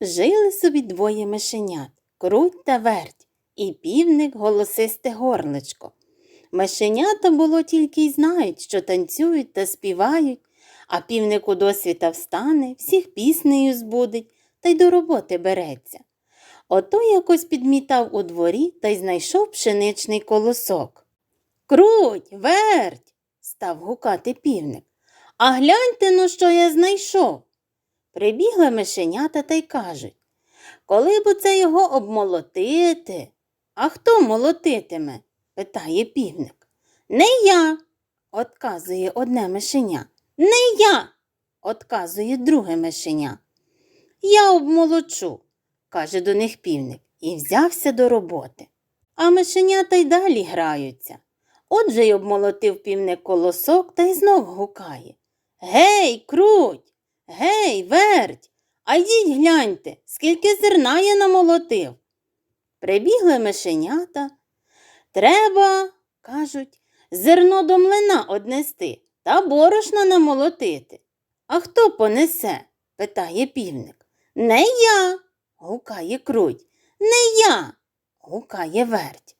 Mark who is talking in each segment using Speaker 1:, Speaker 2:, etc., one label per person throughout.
Speaker 1: Жили собі двоє мишенят круть та верть, і півник голосисте горличко. Мишенята було тільки й знають, що танцюють та співають, а півник у досвіта встане, всіх піснею збудить та й до роботи береться. Ото якось підмітав у дворі та й знайшов пшеничний колосок. Круть, верть, став гукати півник. А гляньте ну, що я знайшов. Прибігли мишенята та й кажуть, коли б це його обмолотити? А хто молотитиме? питає півник. Не я, отказує одне мишеня. Не я, отказує друге мишеня. Я обмолочу, каже до них півник, і взявся до роботи. А мишенята й далі граються. Отже й обмолотив півник колосок та й знов гукає. Гей, круть, гей, верть, а йдіть гляньте, скільки зерна я намолотив. Прибігли мишенята. Треба, кажуть, зерно до млина однести та борошна намолотити. А хто понесе? питає півник. Не я, гукає круть. Не я, гукає верть.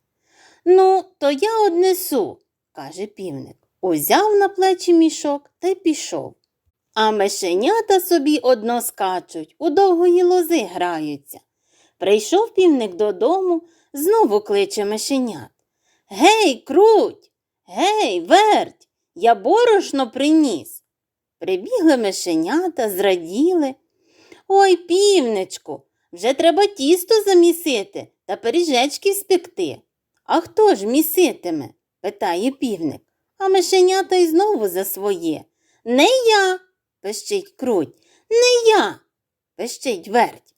Speaker 1: Ну, то я однесу, каже півник. Узяв на плечі мішок та й пішов. А мишенята собі одно скачуть, у довгої лози граються. Прийшов півник додому, знову кличе мишенят. Гей, круть, гей, верть, я борошно приніс. Прибігли мишенята, зраділи. Ой, півничку, вже треба тісто замісити та пиріжечки спекти. А хто ж міситиме? питає півник, а мишенята й знову за своє. Не я, пищить круть, не я, пищить верть.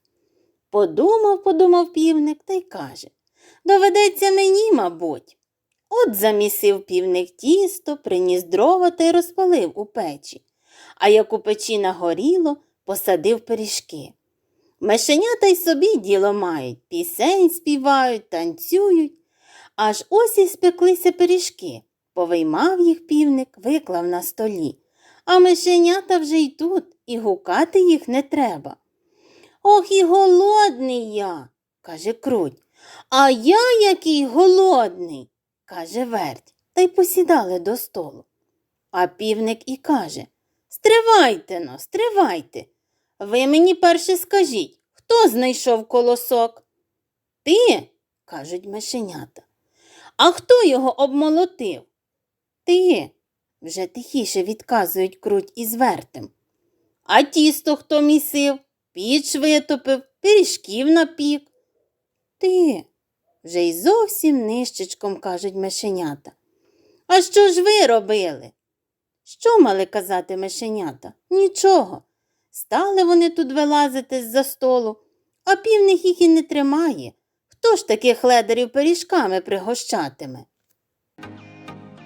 Speaker 1: Подумав, подумав півник та й каже Доведеться мені, мабуть. От замісив півник тісто, приніс дрова та й розпалив у печі, а як у печі нагоріло, посадив пиріжки. Мишенята й собі діло мають, пісень співають, танцюють. Аж ось і спеклися пиріжки. Повиймав їх півник, виклав на столі. А мишенята вже й тут, і гукати їх не треба. Ох, і голодний я, каже круть. А я який голодний, каже верть, та й посідали до столу. А півник і каже Стривайте но, стривайте. Ви мені перше скажіть, хто знайшов колосок? Ти, кажуть мишенята. А хто його обмолотив? Ти, вже тихіше відказують круть із вертем. А тісто хто місив, піч витопив, пиріжків напік. Ти, вже й зовсім нищечком кажуть мишенята. А що ж ви робили? Що мали казати мишенята? Нічого. Стали вони тут вилазити з-за столу, а півник їх і не тримає. Хто ж таких ледарів пиріжками пригощатиме?